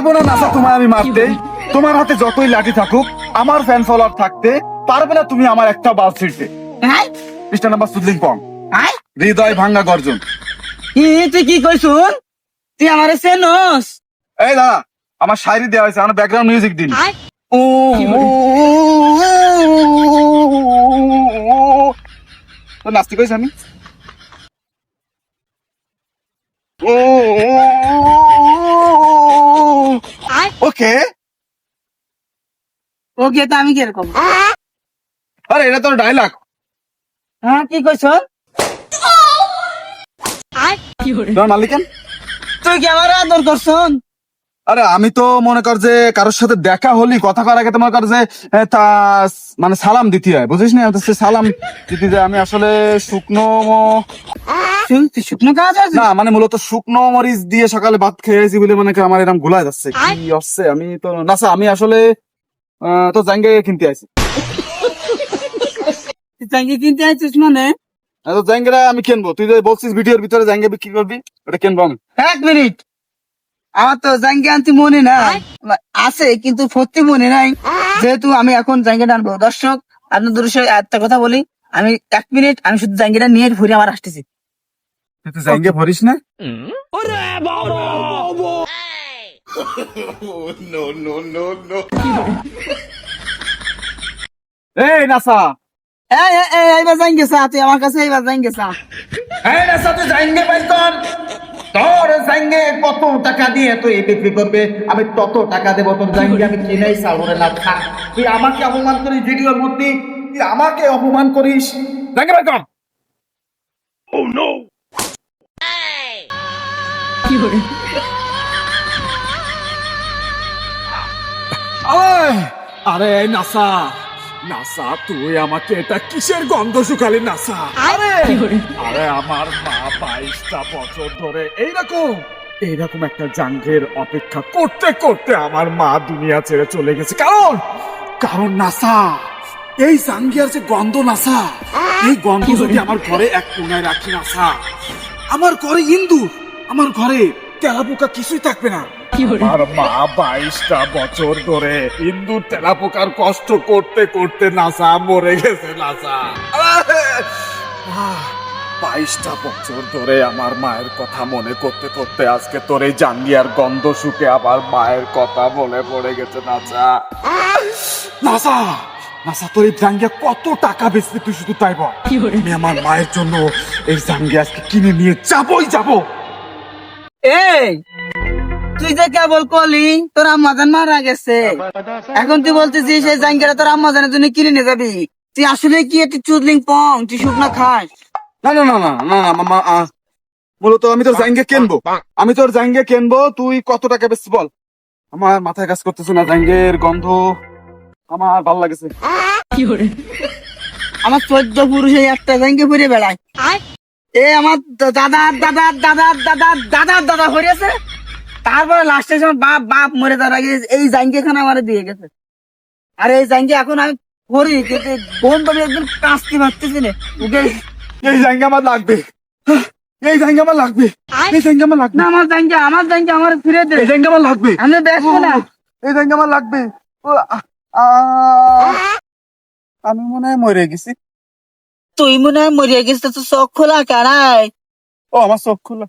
পারব না নাসা তোমায় আমি মারতে তোমার হাতে যতই লাঠি থাকুক আমার ফ্যান ফলোয়ার থাকতে পারবে না তুমি আমার একটা বাল ছিঁড়তে হ্যাঁ পৃষ্ঠা নাম্বার সুদলিং পং হ্যাঁ হৃদয় ভাঙ্গা গর্জন তুই কি কইছুন তুই আমারে চেনস এই দাদা আমার শায়রি দেওয়া হয়েছে আমার ব্যাকগ্রাউন্ড মিউজিক দিন ও তো নাচতে কইছি আমি ওকে? ওকে তো আমি কীরকম? আরে এটা তোর ডায়লগ হ্যাঁ কি তোমার মালিকেন? তুই কি আমার আদর করছুন? আরে আমি তো মনে কর যে কারোর সাথে দেখা হলি কথা করার আগে তোমার কর যে মানে সালাম দিতে হয়। বুঝিস না? তো সে সালাম দিতে যায় আমি আসলে শুকনো শুকনো কাজ আছে? না মানে মূলত শুকনো মরিচ দিয়ে সকালে ভাত খেয়েছি বলে মনে কর আমার এরকম যাচ্ছে। কি হচ্ছে আমি তো না স্যার, আমি আসলে তো জাঙ্গে কিনতে আইছি। তাকে কিনতে আইছিস মানে? তো জাঙ্গেরা আমি কিনবো। তুই যে বলছিস ভিডিওর ভিতরে জাঙ্গে বিক্রি করবি ওটা কিনবো আমি। এক মিনিট। আমার তো জাঙ্গি আনতে মনে নাই। আছে কিন্তু সত্যি মনে নাই। যেহেতু আমি এখন জাঙ্গিটা আনব। দর্শক আপনাদের সাথে একটা কথা বলি। আমি এক মিনিট আমি শুধু জাঙ্গিটা নিয়ে ঘুরে আমার আসতেছি। তুই তো জাঙ্গে ভরিস না? এই নাসা। এই এই, এই এইবার জাঙ্গি চা তুই আমার কাছে এইবার জাঙ্গি চা এই নাসা তুই জাঙ্গে পাইছ কর। তোর জাঙ্গে কত টাকা দিয়ে তুই বিক্রি করবে? আমি তত টাকা দেবো তোর জাঙ্গে আমি কিনেই সাবরে না খা। তুই আমাকে অপমান করিস ভিডিওর মধ্যে। তুই আমাকে অপমান করিস। জাঙ্গে কর। আয়! আরে নাসা! নাসা তুই আমাকে এটা কিসের গন্ধ শুকালি নাসা? আরে! আরে আমার মা বাইশটা বছর ধরে এইরকম এইরকম একটা জাঙ্গের অপেক্ষা করতে করতে আমার মা দুনিয়া ছেড়ে চলে গেছে। কারণ কারণ নাসা এই জাঙ্গিয়ার যে গন্ধ নাসা এই গন্ধ যদি আমার ঘরে এক কোনায় রাখি নাসা আমার ঘরে ইন্দুর আমার ঘরে তেলাপোকা কিছুই থাকবে না। আর মা বাইশটা বছর ধরে ইন্দুর তেলাপোকার কষ্ট করতে করতে নাসা মরে গেছে নাসা। বাইশটা বছর ধরে আমার মায়ের কথা মনে করতে করতে আজকে তোর এই জাঙ্গিয়ার গন্ধ শুকে আবার মায়ের কথা মনে পড়ে গেছে নাসা। নাসা নাসা তোর এই জাঙ্গিয়া কত টাকা বেচতে তুই শুধু তাই বল? আমি আমার মায়ের জন্য এই জাঙ্গিয়া আজকে কিনে নিয়ে যাবই যাব। এই তুই যে কেবল কলি তোর আম্মাজান মারা গেছে। এখন তুই বলতেছিস এই জাঙ্গিটা তোর আম্মাজানের জন্য কিনে নিয়ে যাবি। তুই আসলে কি একটু চুদলিং পং? তুই শুকনা খাস। না না না না না না মামা আহ, মূলত আমি তোর জাঙ্গে কিনবো। আমি তোর জাঙ্গে কিনবো তুই কত টাকা বেশি বল। আমার মাথায় কাজ করতেছে না জাঙ্গের গন্ধ। আমার ভালো লাগেছে। আমার চোদ্দ পুরুষ একটা জাঙ্গি ঘুরে বেড়ায়। এ আমার দ- দাদার দাদার দাদার দাদার দাদার দাদা হয়েছে তারপরে লাস্টে সময় বাপ বাপ মরে তার আগে এই জাঙ্গি এখানে আমার দিয়ে গেছে। আর এই জাঙ্গি এখন আমি করি কিন্তু বোন তো একদম কাঁচতে পারতেছি না। ওকে? এই জাঙ্গে আমার লাগবে। এই জাঙ্গে আমার লাগবে। এই জাঙ্গে আমার লাগবে। না আমার জাঙ্গি আমার জাঙ্গি আমার ফিরে দে। এই জাঙ্গে আমার লাগবে। আমি দেখব না। এই জাঙ্গে আমার লাগবে। আমি মনে হয় মরে গেছি। তুই মনে হয় মরিয়া গেছিস তো চোখ খোলা কারাই ও আমার চোখ খুলো।